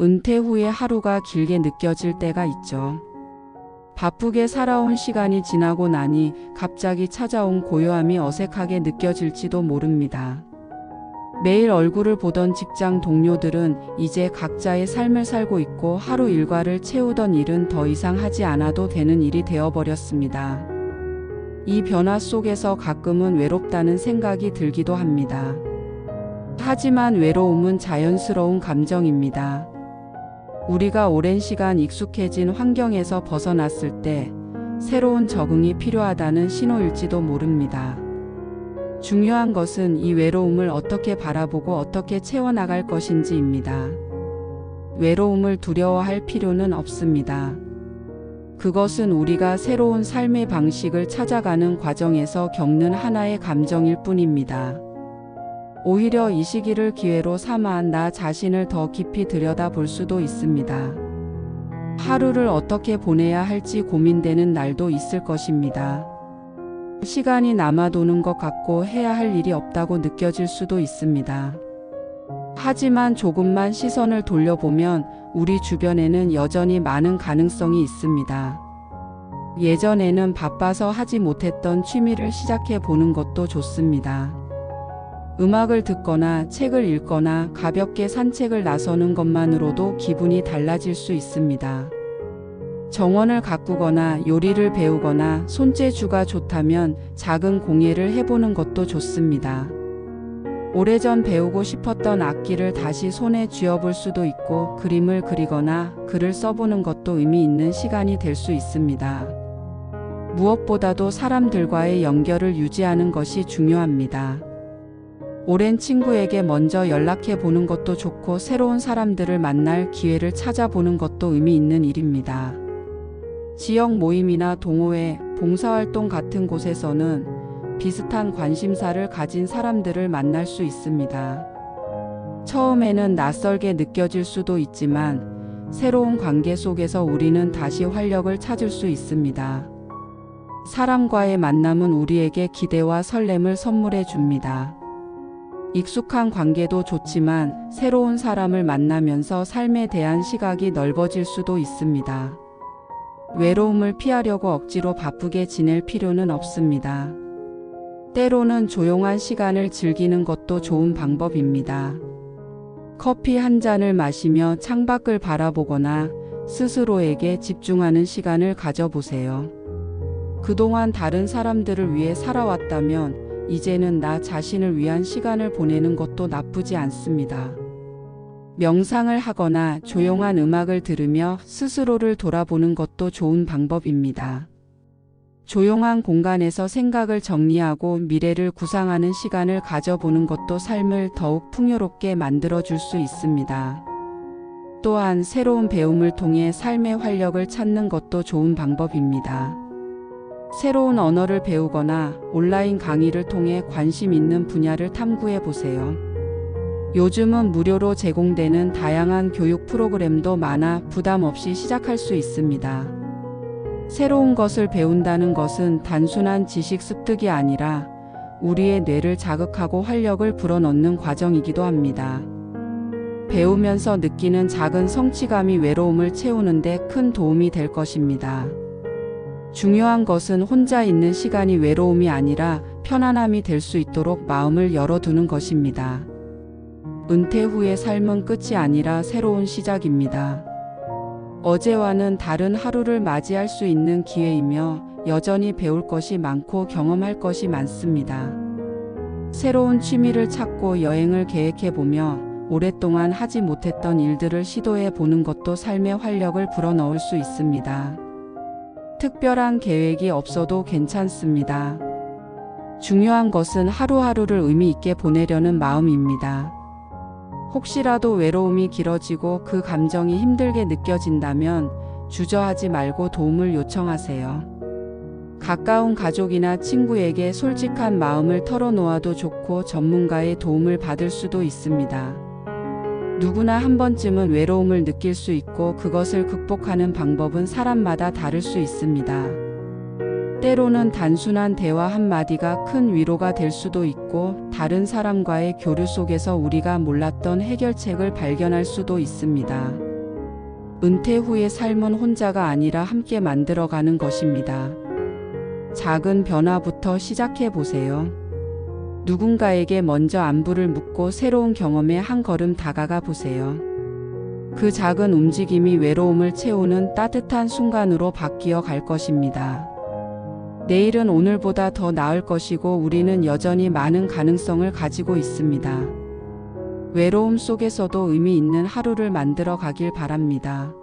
은퇴 후에 하루가 길게 느껴질 때가 있죠. 바쁘게 살아온 시간이 지나고 나니 갑자기 찾아온 고요함이 어색하게 느껴질지도 모릅니다. 매일 얼굴을 보던 직장 동료들은 이제 각자의 삶을 살고 있고 하루 일과를 채우던 일은 더 이상 하지 않아도 되는 일이 되어버렸습니다. 이 변화 속에서 가끔은 외롭다는 생각이 들기도 합니다. 하지만 외로움은 자연스러운 감정입니다. 우리가 오랜 시간 익숙해진 환경에서 벗어났을 때 새로운 적응이 필요하다는 신호일지도 모릅니다. 중요한 것은 이 외로움을 어떻게 바라보고 어떻게 채워나갈 것인지입니다. 외로움을 두려워할 필요는 없습니다. 그것은 우리가 새로운 삶의 방식을 찾아가는 과정에서 겪는 하나의 감정일 뿐입니다. 오히려 이 시기를 기회로 삼아 나 자신을 더 깊이 들여다 볼 수도 있습니다. 하루를 어떻게 보내야 할지 고민되는 날도 있을 것입니다. 시간이 남아도는 것 같고 해야 할 일이 없다고 느껴질 수도 있습니다. 하지만 조금만 시선을 돌려보면 우리 주변에는 여전히 많은 가능성이 있습니다. 예전에는 바빠서 하지 못했던 취미를 시작해 보는 것도 좋습니다. 음악을 듣거나 책을 읽거나 가볍게 산책을 나서는 것만으로도 기분이 달라질 수 있습니다. 정원을 가꾸거나 요리를 배우거나 손재주가 좋다면 작은 공예를 해보는 것도 좋습니다. 오래전 배우고 싶었던 악기를 다시 손에 쥐어볼 수도 있고 그림을 그리거나 글을 써보는 것도 의미 있는 시간이 될 수 있습니다. 무엇보다도 사람들과의 연결을 유지하는 것이 중요합니다. 오랜 친구에게 먼저 연락해 보는 것도 좋고 새로운 사람들을 만날 기회를 찾아보는 것도 의미 있는 일입니다. 지역 모임이나 동호회, 봉사활동 같은 곳에서는 비슷한 관심사를 가진 사람들을 만날 수 있습니다. 처음에는 낯설게 느껴질 수도 있지만 새로운 관계 속에서 우리는 다시 활력을 찾을 수 있습니다. 사람과의 만남은 우리에게 기대와 설렘을 선물해 줍니다. 익숙한 관계도 좋지만 새로운 사람을 만나면서 삶에 대한 시각이 넓어질 수도 있습니다. 외로움을 피하려고 억지로 바쁘게 지낼 필요는 없습니다. 때로는 조용한 시간을 즐기는 것도 좋은 방법입니다. 커피 한 잔을 마시며 창밖을 바라보거나 스스로에게 집중하는 시간을 가져보세요. 그동안 다른 사람들을 위해 살아왔다면 이제는 나 자신을 위한 시간을 보내는 것도 나쁘지 않습니다. 명상을 하거나 조용한 음악을 들으며 스스로를 돌아보는 것도 좋은 방법입니다. 조용한 공간에서 생각을 정리하고 미래를 구상하는 시간을 가져보는 것도 삶을 더욱 풍요롭게 만들어 줄 수 있습니다. 또한 새로운 배움을 통해 삶의 활력을 찾는 것도 좋은 방법입니다. 새로운 언어를 배우거나 온라인 강의를 통해 관심 있는 분야를 탐구해 보세요. 요즘은 무료로 제공되는 다양한 교육 프로그램도 많아 부담 없이 시작할 수 있습니다. 새로운 것을 배운다는 것은 단순한 지식 습득이 아니라 우리의 뇌를 자극하고 활력을 불어넣는 과정이기도 합니다. 배우면서 느끼는 작은 성취감이 외로움을 채우는데 큰 도움이 될 것입니다. 중요한 것은 혼자 있는 시간이 외로움이 아니라 편안함이 될 수 있도록 마음을 열어두는 것입니다. 은퇴 후의 삶은 끝이 아니라 새로운 시작입니다. 어제와는 다른 하루를 맞이할 수 있는 기회이며 여전히 배울 것이 많고 경험할 것이 많습니다. 새로운 취미를 찾고 여행을 계획해 보며 오랫동안 하지 못했던 일들을 시도해 보는 것도 삶의 활력을 불어넣을 수 있습니다. 특별한 계획이 없어도 괜찮습니다. 중요한 것은 하루하루를 의미 있게 보내려는 마음입니다. 혹시라도 외로움이 길어지고 그 감정이 힘들게 느껴진다면 주저하지 말고 도움을 요청하세요. 가까운 가족이나 친구에게 솔직한 마음을 털어놓아도 좋고 전문가의 도움을 받을 수도 있습니다. 누구나 한 번쯤은 외로움을 느낄 수 있고 그것을 극복하는 방법은 사람마다 다를 수 있습니다. 때로는 단순한 대화 한마디가 큰 위로가 될 수도 있고 다른 사람과의 교류 속에서 우리가 몰랐던 해결책을 발견할 수도 있습니다. 은퇴 후의 삶은 혼자가 아니라 함께 만들어가는 것입니다. 작은 변화부터 시작해 보세요. 누군가에게 먼저 안부를 묻고 새로운 경험에 한 걸음 다가가 보세요. 그 작은 움직임이 외로움을 채우는 따뜻한 순간으로 바뀌어 갈 것입니다. 내일은 오늘보다 더 나을 것이고 우리는 여전히 많은 가능성을 가지고 있습니다. 외로움 속에서도 의미 있는 하루를 만들어 가길 바랍니다.